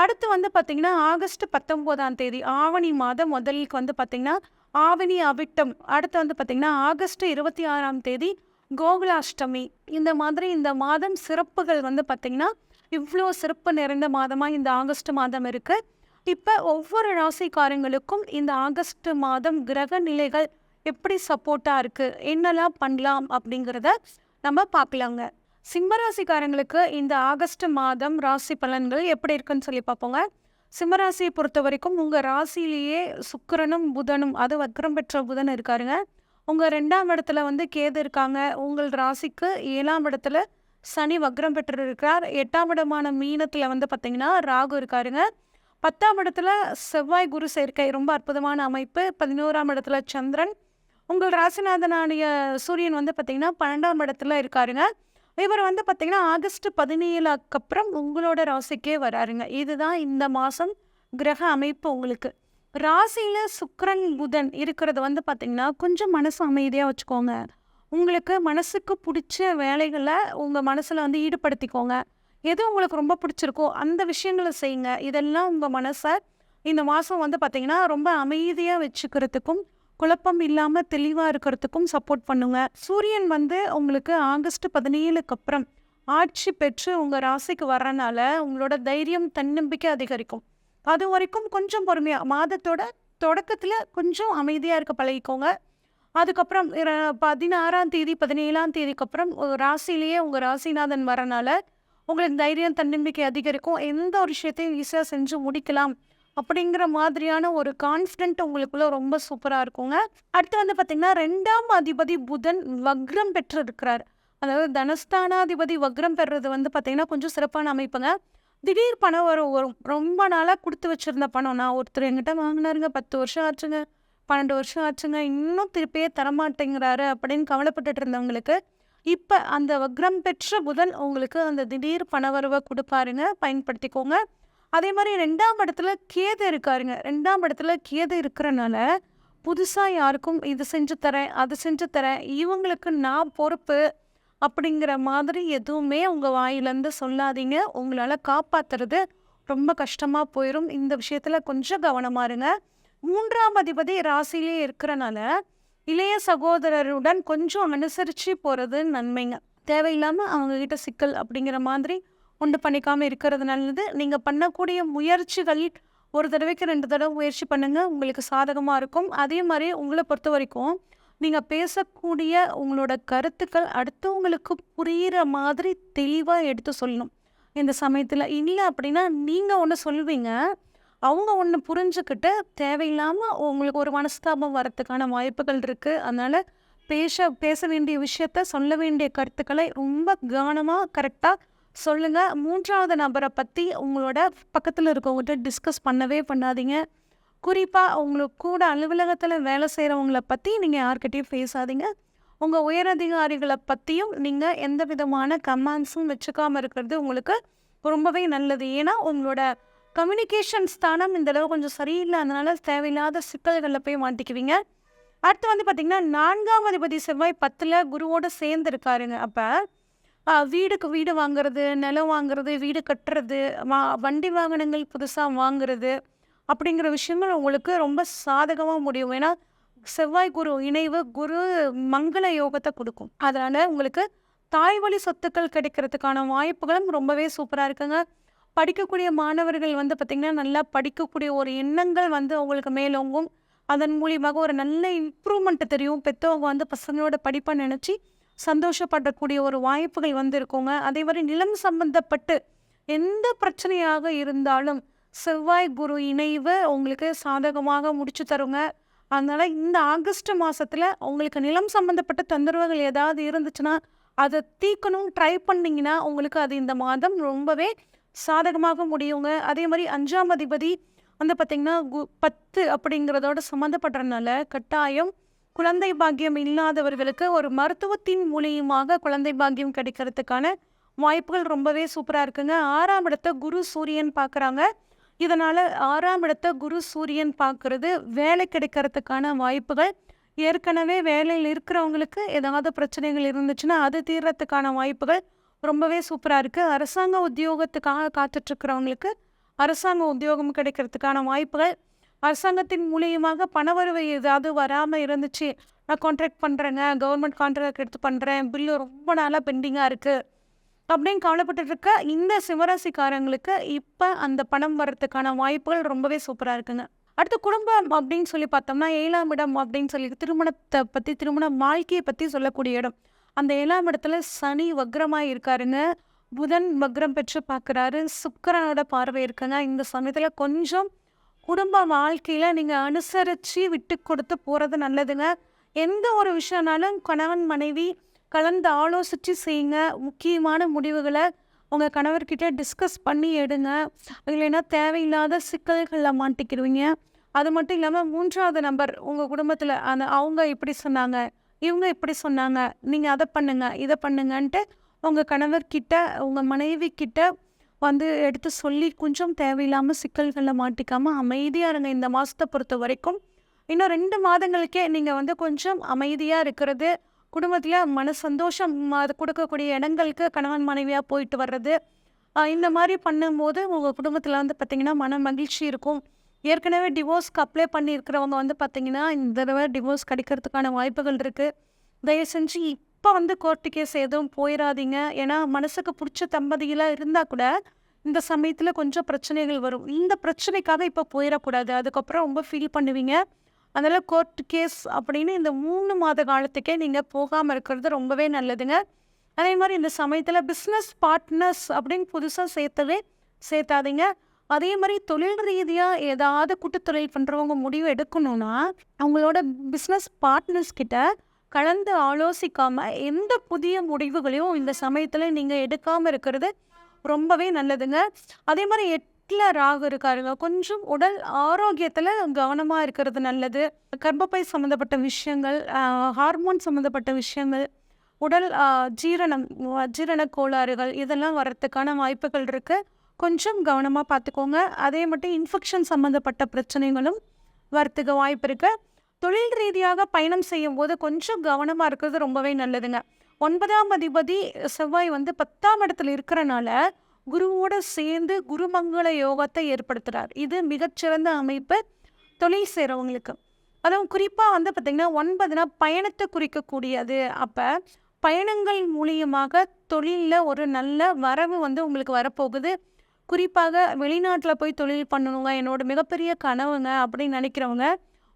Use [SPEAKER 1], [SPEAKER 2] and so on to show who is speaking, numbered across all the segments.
[SPEAKER 1] அடுத்து வந்து பார்த்திங்கன்னா ஆகஸ்ட் பத்தொம்போதாம் தேதி ஆவணி மாதம் முதலுக்கு வந்து பார்த்திங்கன்னா ஆவணி அவிட்டம். அடுத்து வந்து பார்த்திங்கன்னா ஆகஸ்ட் இருபத்தி ஆறாம் தேதி கோகுலாஷ்டமி. இந்த மாதிரி இந்த மாதம் சிறப்புகள் வந்து பார்த்திங்கன்னா இவ்வளோ சிறப்பு நிறைந்த மாதமாக இந்த ஆகஸ்ட் மாதம் இருக்குது இப்போ ஒவ்வொரு ராசிக்காரங்களுக்கும் இந்த ஆகஸ்ட் மாதம் கிரக நிலைகள் எப்படி சப்போர்ட்டாக இருக்குது என்னெல்லாம் பண்ணலாம் அப்படிங்கிறத நம்ம பார்க்கலாங்க. சிம்மராசிக்காரங்களுக்கு இந்த ஆகஸ்ட் மாதம் ராசி பலன்கள் எப்படி இருக்குன்னு சொல்லி பார்ப்போங்க. சிம்மராசியை பொறுத்த வரைக்கும் உங்கள் ராசியிலேயே சுக்கிரனும் புதனும் அது வக்ரம் பெற்ற புதன் இருக்காருங்க. உங்கள் ரெண்டாம் இடத்துல வந்து கேது இருக்காங்க. உங்கள் ராசிக்கு ஏழாம் இடத்துல சனி வக்ரம் பெற்று இருக்கிறார் எட்டாம் இடமான மீனத்தில் வந்து பார்த்திங்கன்னா ராகு இருக்காருங்க. பத்தாம் இடத்துல செவ்வாய் குரு சேர்க்கை ரொம்ப அற்புதமான அமைப்பு. பதினோராம் இடத்துல சந்திரன். உங்கள் ராசிநாதனானிய சூரியன் வந்து பார்த்திங்கன்னா பன்னெண்டாம் இடத்துல இருக்காருங்க. இவர் வந்து பார்த்திங்கன்னா ஆகஸ்ட் பதினேழுக்கு அப்புறம் உங்களோட ராசிக்கே வராருங்க. இதுதான் இந்த மாதம் கிரக அமைப்பு உங்களுக்கு. ராசியில் சுக்கரன் புதன் இருக்கிறது வந்து பார்த்திங்கன்னா கொஞ்சம் மனசு அமைதியாக வச்சுக்கோங்க. உங்களுக்கு மனசுக்கு பிடிச்ச வேலைகளை உங்கள் மனசில் வந்து ஈடுபடுத்திக்கோங்க. எது உங்களுக்கு ரொம்ப பிடிச்சிருக்கோ அந்த விஷயங்களை செய்யுங்க. இதெல்லாம் உங்கள் மனசை இந்த மாதம் வந்து பார்த்திங்கன்னா ரொம்ப அமைதியாக வச்சுக்கிறதுக்கும் குழப்பம் இல்லாமல் தெளிவாக இருக்கிறதுக்கும் சப்போர்ட் பண்ணுங்க. சூரியன் வந்து உங்களுக்கு ஆகஸ்ட் பதினேழுக்கு அப்புறம் ஆட்சி பெற்று உங்கள் ராசிக்கு வர்றனால உங்களோட தைரியம் தன்னம்பிக்கை அதிகரிக்கும். அது வரைக்கும் கொஞ்சம் பொறுமையாக மாதத்தோட தொடக்கத்தில் கொஞ்சம் அமைதியாக இருக்க பழகிக்கோங்க. அதுக்கப்புறம் பதினாறாம் தேதி பதினேழாம் தேதிக்கு அப்புறம் ராசிலேயே உங்கள் ராசிநாதன் வரனால உங்களுக்கு தைரியம் தன்னம்பிக்கை அதிகரிக்கும். எந்த ஒரு விஷயத்தையும் ஈஸியாக செஞ்சு முடிக்கலாம். அப்படிங்கிற மாதிரியான ஒரு கான்ஃபிடென்ட் உங்களுக்குள்ள ரொம்ப சூப்பராக இருக்குங்க. அடுத்து வந்து பார்த்திங்கன்னா ரெண்டாம் அதிபதி புதன் வக்ரம் பெற்றிருக்கிறார். அதாவது தனஸ்தானாதிபதி வக்ரம் பெறுறது வந்து பார்த்திங்கன்னா கொஞ்சம் சிறப்பான அமைப்புங்க. திடீர் பணம் வரும் ரொம்ப நாளாக கொடுத்து வச்சுருந்த பணம். நான் ஒருத்தர் எங்கிட்ட வாங்கினாருங்க பத்து வருஷம் ஆச்சுங்க பன்னெண்டு வருஷம் ஆச்சுங்க இன்னும் திருப்பியே தரமாட்டேங்கிறாரு அப்படின்னு கவலைப்பட்டுட்டு இருந்தவங்களுக்கு இப்போ அந்த வக்ரம் பெற்ற புதன் உங்களுக்கு அந்த திடீர் பணவரவை கொடுப்பாருங்க. பயன்படுத்திக்கோங்க. அதே மாதிரி ரெண்டாம் இடத்துல கேது இருக்காருங்க. ரெண்டாம் இடத்துல கேது இருக்கிறனால புதுசாக யாருக்கும் இது செஞ்சு தரேன் அது செஞ்சு தரேன் இவங்களுக்கு நான் பொறுப்பு அப்படிங்கிற மாதிரி எதுவுமே உங்கள் வாயிலேருந்து சொல்லாதீங்க. உங்களால் காப்பாற்றுறது ரொம்ப கஷ்டமாக போயிடும் இந்த விஷயத்தில் கொஞ்சம் கவனமாக இருங்க. மூன்றாம் அதிபதி ராசியிலே இருக்கிறனால இளைய சகோதரருடன் கொஞ்சம் அனுசரித்து போகிறது நன்மைங்க. தேவையில்லாமல் அவங்கக்கிட்ட சிக்கல் அப்படிங்கிற மாதிரி உண்டு பண்ணிக்காமல் இருக்கிறது நல்லது நீங்கள் பண்ணக்கூடிய முயற்சிகள் ஒரு தடவைக்கு ரெண்டு தடவை முயற்சி பண்ணுங்கள் உங்களுக்கு சாதகமாக இருக்கும். அதே மாதிரி உங்களை பொறுத்த வரைக்கும் நீங்கள் பேசக்கூடிய உங்களோட கருத்துக்கள் அடுத்தவங்களுக்கு புரிகிற மாதிரி தெளிவாக எடுத்து சொல்லணும். இந்த சமயத்தில் இல்லை அப்படின்னா நீங்கள் ஒன்று சொல்வீங்க. அவங்க ஒன்று புரிஞ்சுக்கிட்டு தேவையில்லாமல் உங்களுக்கு ஒரு மனஸ்தாபம் வரத்துக்கான வாய்ப்புகள் இருக்குது அதனால் பேச பேச வேண்டிய விஷயத்த சொல்ல வேண்டிய கருத்துக்களை ரொம்ப கவனமாக கரெக்டாக சொல்லுங்கள் மூன்றாவது நபரை பற்றி உங்களோட பக்கத்தில் இருக்கவங்ககிட்ட டிஸ்கஸ் பண்ணவே பண்ணாதீங்க. குறிப்பாக உங்களுக்கு கூட அலுவலகத்தில் வேலை செய்கிறவங்கள பற்றி நீங்கள் யார்கிட்டையும் பேசாதீங்க உங்கள் உயரதிகாரிகளை பற்றியும் நீங்கள் எந்த விதமான கமெண்ட்ஸும் வச்சுக்காமல் இருக்கிறது உங்களுக்கு ரொம்பவே நல்லது. ஏன்னா உங்களோட கம்யூனிகேஷன் ஸ்தானம் இந்த அளவு கொஞ்சம் சரியில்லை. அதனால் தேவையில்லாத சிக்கல்களில் போய் மாட்டிக்குவீங்க. அடுத்து வந்து பார்த்திங்கன்னா நான்காம் அதிபதி செவ்வாய் பத்தில் குருவோடு சேர்ந்துருக்காருங்க. அப்போ வீடுக்கு வீடு வாங்குறது நிலம் வாங்குறது வீடு கட்டுறது வா வண்டி வாகனங்கள் புதுசாக வாங்குறது அப்படிங்கிற விஷயங்கள் உங்களுக்கு ரொம்ப சாதகமாக முடியும். ஏன்னா செவ்வாய் குரு இணைவு குரு மங்கள யோகத்தை கொடுக்கும். அதனால் உங்களுக்கு தாய் வழி சொத்துக்கள் கிடைக்கிறதுக்கான வாய்ப்புகளும் ரொம்பவே சூப்பராக இருக்குங்க. படிக்கக்கூடிய மாணவர்கள் வந்து பார்த்திங்கன்னா நல்லா படிக்கக்கூடிய ஒரு எண்ணங்கள் வந்து அவங்களுக்கு மேலோங்கும். அதன் மூலியமாக ஒரு நல்ல இம்ப்ரூவ்மெண்ட் தெரியும். பெற்றவங்க வந்து பசங்களோட படிப்பை நினச்சி சந்தோஷப்படக்கூடிய ஒரு வாய்ப்புகள் வந்து இருக்குங்க அதே மாதிரி நிலம் சம்பந்தப்பட்டு எந்த பிரச்சனையாக இருந்தாலும் செவ்வாய் குரு இணைவு உங்களுக்கு சாதகமாக முடிச்சு தருங்க. அதனால் இந்த ஆகஸ்ட் மாதத்தில் உங்களுக்கு நிலம் சம்மந்தப்பட்ட தொந்தரவுகள் ஏதாவது இருந்துச்சுன்னா அதை தீர்க்கணும் ட்ரை பண்ணிங்கன்னா உங்களுக்கு அது இந்த மாதம் ரொம்பவே சாதகமாக முடியுங்க. அதே மாதிரி அஞ்சாம் அதிபதி வந்து பார்த்திங்கன்னா கு பத்து அப்படிங்கிறதோட சம்மந்தப்படுறதுனால கட்டாயம் குழந்தை பாக்கியம் இல்லாதவர்களுக்கு ஒரு மருத்துவத்தின் மூலியமாக குழந்தை பாக்கியம் கிடைக்கிறதுக்கான வாய்ப்புகள் ரொம்பவே சூப்பராக இருக்குங்க. ஆறாம் இடத்த குரு சூரியன் பார்க்குறாங்க. இதனால் ஆறாம் இடத்த குரு சூரியன் பார்க்குறது வேலை கிடைக்கிறதுக்கான வாய்ப்புகள். ஏற்கனவே வேலையில் இருக்கிறவங்களுக்கு ஏதாவது பிரச்சனைகள் இருந்துச்சுன்னா அது தீர்றதுக்கான வாய்ப்புகள் ரொம்பவே சூப்பராக இருக்குது அரசாங்க உத்தியோகத்துக்காக காத்துட்ருக்கிறவங்களுக்கு அரசாங்க உத்தியோகம் கிடைக்கிறதுக்கான வாய்ப்புகள் அரசாங்கத்தின் மூலியமாக பணவரவு ஏதாவது வராமல் இருந்துச்சு. நான் கான்ட்ராக்ட் பண்ணுறேங்க கவர்மெண்ட் கான்ட்ராக்ட் எடுத்து பண்ணுறேன் பில்லு ரொம்ப நாளாக பெண்டிங்காக இருக்குது அப்படின்னு கவலைப்பட்டு இருக்க இந்த சிவராசிக்காரங்களுக்கு இப்போ அந்த பணம் வர்றதுக்கான வாய்ப்புகள் ரொம்பவே சூப்பராக இருக்குங்க. அடுத்து குடும்பம் அப்படின்னு சொல்லி பார்த்தோம்னா ஏழாம் இடம் அப்படின்னு சொல்லி திருமணத்தை பற்றி திருமண வாழ்க்கையை பற்றி சொல்லக்கூடிய இடம். அந்த ஏழாம் இடத்துல சனி வக்ரமாக இருக்காருங்க. புதன் வக்ரம் பெற்று பார்க்குறாரு. சுக்கரனோட பார்வை இருக்குங்க. இந்த சமயத்தில் கொஞ்சம் குடும்ப வாழ்க்கையில் நீங்கள் அனுசரித்து விட்டு கொடுத்து போகிறது நல்லதுங்க. எந்த ஒரு விஷயம்னாலும் கணவன் மனைவி கலந்து ஆலோசித்து செய்யுங்க. முக்கியமான முடிவுகளை உங்கள் கணவர்கிட்ட டிஸ்கஸ் பண்ணி எடுங்க. இல்லைன்னா தேவையில்லாத சிக்கல்களில் மாட்டிக்கிடுவீங்க. அது மட்டும் இல்லாமல் மூன்றாவது நம்பர் உங்கள் குடும்பத்தில் அந்த அவங்க இப்படி சொன்னாங்க இவங்க இப்படி சொன்னாங்க நீங்கள் அதை பண்ணுங்கள் இதை பண்ணுங்கன்ட்டு உங்கள் கணவர்கிட்ட உங்கள் மனைவி கிட்ட வந்து எடுத்து சொல்லி கொஞ்சம் தேவையில்லாமல் சிக்கல்களில் மாட்டிக்காமல் அமைதியாக இருங்க. இந்த மாதத்தை பொறுத்த வரைக்கும் இன்னும் ரெண்டு மாதங்களுக்கே நீங்கள் வந்து கொஞ்சம் அமைதியாக இருக்கிறது குடும்பத்தில் மன சந்தோஷம் அது கொடுக்கக்கூடிய இடங்களுக்கு கணவன் மனைவியாக போயிட்டு வர்றது இந்த மாதிரி பண்ணும்போது உங்கள் குடும்பத்தில் வந்து பார்த்திங்கன்னா மன மகிழ்ச்சி இருக்கும். ஏற்கனவே டிவோர்ஸ்க்கு அப்ளை பண்ணியிருக்கிறவங்க வந்து பார்த்திங்கன்னா இந்த தடவை டிவோர்ஸ் கிடைக்கிறதுக்கான வாய்ப்புகள் இருக்குது தயவு செஞ்சு அப்போ வந்து கோர்ட்டு கேஸ் எதுவும் போயிடாதீங்க ஏன்னா மனசுக்கு பிடிச்ச தம்பதியெல்லாம் இருந்தால் கூட இந்த சமயத்தில் கொஞ்சம் பிரச்சனைகள் வரும். இந்த பிரச்சனைக்காக இப்போ போயிடக்கூடாது அதுக்கப்புறம் ரொம்ப ஃபீல் பண்ணுவீங்க. அதனால் கோர்ட் கேஸ் அப்படின்னு இந்த மூணு மாத காலத்துக்கே நீங்கள் போகாமல் இருக்கிறது ரொம்பவே நல்லதுங்க. அதே மாதிரி இந்த சமயத்தில் பிஸ்னஸ் பார்ட்னர்ஸ் அப்படின்னு புதுசாக சேர்த்தவே சேர்த்தாதீங்க. அதே மாதிரி தொழில் ரீதியாக ஏதாவது கூட்டுத்தொழில் பண்ணுறவங்க முடிவு எடுக்கணும்னா அவங்களோட பிஸ்னஸ் பார்ட்னர்ஸ் கிட்ட கலந்து ஆலோசிக்காம எந்த புதிய முடிவுகளையும் இந்த சமயத்தில் நீங்கள் எடுக்காமல் இருக்கிறது ரொம்பவே நல்லதுங்க. அதே மாதிரி எட்டில் ராகு இருக்காருங்க. கொஞ்சம் உடல் ஆரோக்கியத்தில் கவனமாக இருக்கிறது நல்லது. கர்ப்பப்பை சம்மந்தப்பட்ட விஷயங்கள் ஹார்மோன் சம்மந்தப்பட்ட விஷயங்கள் உடல் ஜீரணம் ஜீரண கோளாறுகள் இதெல்லாம் வரத்துக்கான வாய்ப்புகள் இருக்குது கொஞ்சம் கவனமாக பார்த்துக்கோங்க. அதே மட்டும் இன்ஃபெக்ஷன் சம்மந்தப்பட்ட பிரச்சனைகளும் வரத்துக்கு வாய்ப்பு இருக்குது தொழில் ரீதியாக பயணம் செய்யும் போது கொஞ்சம் கவனமாக இருக்கிறது ரொம்பவே நல்லதுங்க. ஒன்பதாம் அதிபதி செவ்வாய் வந்து பத்தாம் இடத்துல இருக்கிறனால குருவோட சேர்ந்து குருமங்கள யோகத்தை ஏற்படுத்துகிறார் இது மிகச்சிறந்த அமைப்பு தொழில் செய்கிறவங்களுக்கு அதுவும் குறிப்பாக வந்து பார்த்திங்கன்னா ஒன்பதுனா பயணத்தை குறிக்கக்கூடியது. அப்போ பயணங்கள் மூலியமாக தொழிலில் ஒரு நல்ல வரவு வந்து உங்களுக்கு வரப்போகுது. குறிப்பாக வெளிநாட்டில் போய் தொழில் பண்ணணுங்க. என்னோட மிகப்பெரிய கனவுங்க அப்படின்னு நினைக்கிறவங்க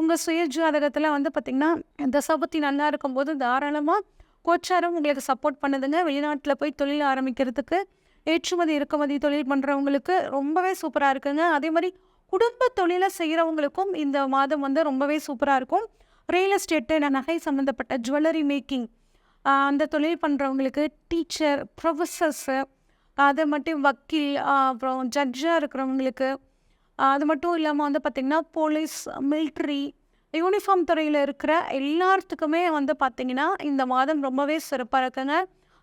[SPEAKER 1] உங்கள் சுய ஜாதகத்தில் வந்து பார்த்திங்கன்னா தசாபத்தி நல்லா இருக்கும்போது தாராளமாக கோச்சாரம் உங்களுக்கு சப்போர்ட் பண்ணுதுங்க. வெளிநாட்டில் போய் தொழில் ஆரம்பிக்கிறதுக்கு ஏற்றுமதி இறக்குமதி தொழில் பண்ணுறவங்களுக்கு ரொம்பவே சூப்பராக இருக்குங்க. அதே மாதிரி குடும்ப தொழிலை செய்கிறவங்களுக்கும் இந்த மாதம் வந்து ரொம்பவே சூப்பராக இருக்கும். ரியல் எஸ்டேட்டு நகை சம்மந்தப்பட்ட ஜுவல்லரி மேக்கிங் அந்த தொழில் பண்ணுறவங்களுக்கு டீச்சர் ப்ரொஃபஸர்ஸு அதை மட்டும் வக்கீல் அப்புறம் ஜட்ஜாக இருக்கிறவங்களுக்கு அது மட்டும் இல்லாமல் வந்து பார்த்திங்கன்னா போலீஸ் மில்ட்ரி யூனிஃபார்ம் துறையில் இருக்கிற எல்லாத்துக்குமே வந்து பார்த்திங்கன்னா இந்த மாதம் ரொம்பவே சிறப்பாக இருக்குங்க.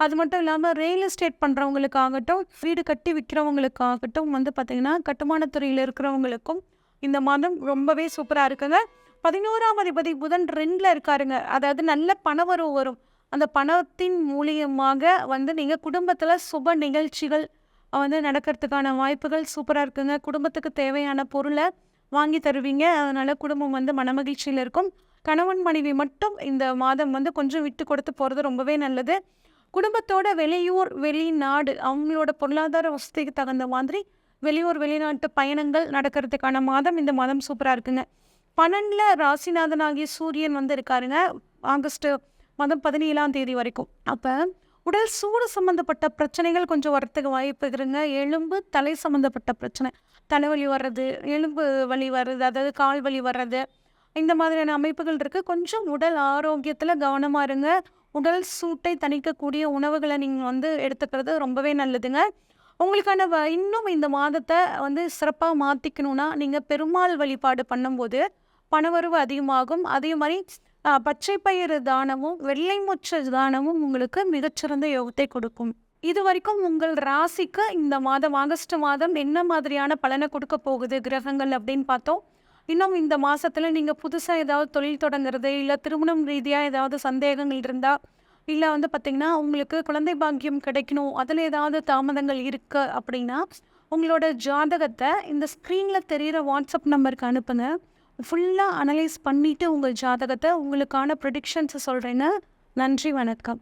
[SPEAKER 1] அது மட்டும் இல்லாமல் ரியல் எஸ்டேட் பண்ணுறவங்களுக்காகட்டும் வீடு கட்டி விற்கிறவங்களுக்காகட்டும் வந்து பார்த்திங்கன்னா கட்டுமானத்துறையில் இருக்கிறவங்களுக்கும் இந்த மாதம் ரொம்பவே சூப்பராக இருக்குங்க. பதினோராம் அதிபதி புதன் ரெண்டில் இருக்காருங்க. அதாவது நல்ல பணவரவு வரும். அந்த பணத்தின் மூலியமாக வந்து நீங்கள் குடும்பத்தில் சுப நிகழ்ச்சிகள் வந்து நடக்கிறதுக்கான வாய்ப்புகள் சூப்பராக இருக்குங்க. குடும்பத்துக்கு தேவையான பொருளை வாங்கி தருவீங்க. அதனால் குடும்பம் வந்து மனமகிழ்ச்சியில் இருக்கும். கணவன் மனைவி மட்டும் இந்த மாதம் வந்து கொஞ்சம் விட்டு கொடுத்து போகிறது ரொம்பவே நல்லது. குடும்பத்தோட வெளியூர் வெளிநாடு அவங்களோட பொருளாதார வசதிக்கு தகுந்த மாதிரி வெளியூர் வெளிநாட்டு பயணங்கள் நடக்கிறதுக்கான மாதம் இந்த மாதம் சூப்பராக இருக்குங்க. பன்னெண்டில் ராசிநாதனாகிய சூரியன் வந்து இருக்காருங்க. ஆகஸ்ட் மாதம் பதினேழாம் தேதி வரைக்கும். அப்போ உடல் சூடு சம்மந்தப்பட்ட பிரச்சனைகள் கொஞ்சம் வரத்துக்கு வாய்ப்பு இருக்குங்க எலும்பு தலை சம்மந்தப்பட்ட பிரச்சனை. தலைவலி வர்றது எலும்பு வலி வர்றது அதாவது கால் வலி வர்றது இந்த மாதிரியான அமைப்புகள் இருக்குது கொஞ்சம் உடல் ஆரோக்கியத்தில் கவனமாக இருங்க. உடல் சூட்டை தணிக்கக்கூடிய உணவுகளை நீங்கள் வந்து எடுத்துக்கிறது ரொம்பவே நல்லதுங்க. உங்களுக்கான வ இன்னும் இந்த மாதத்தை வந்து சிறப்பாக மாற்றிக்கணுன்னா நீங்கள் பெருமாள் வழிபாடு பண்ணும்போது பணவரவு அதிகமாகும். அதே மாதிரி பச்சை பயிறு தானமும் வெள்ளை மொச்ச தானமும் உங்களுக்கு மிகச்சிறந்த யோகத்தை கொடுக்கும். இது வரைக்கும் உங்கள் ராசிக்கு இந்த மாதம் ஆகஸ்ட் மாதம் என்ன மாதிரியான பலனை கொடுக்க போகுது கிரகங்கள் அப்படின்னு பார்த்தோம். இன்னும் இந்த மாதத்தில் நீங்கள் புதுசாக ஏதாவது தொழில் தொடங்குறது இல்லை திருமணம் ரீதியாக ஏதாவது சந்தேகங்கள் இருந்தால் இல்லை வந்து பார்த்திங்கன்னா உங்களுக்கு குழந்தை பாக்கியம் கிடைக்கணும் அதில் ஏதாவது தாமதங்கள் இருக்கு அப்படின்னா உங்களோட ஜாதகத்தை இந்த ஸ்க்ரீனில் தெரிகிற வாட்ஸ்அப் நம்பருக்கு அனுப்புங்க. ஃபுல்லாக அனலைஸ் பண்ணிட்டு உங்கள் ஜாதகத்தை உங்களுக்கான ப்ரிடிக்ஷன்ஸை சொல்கிறேன்னு நன்றி வணக்கம்.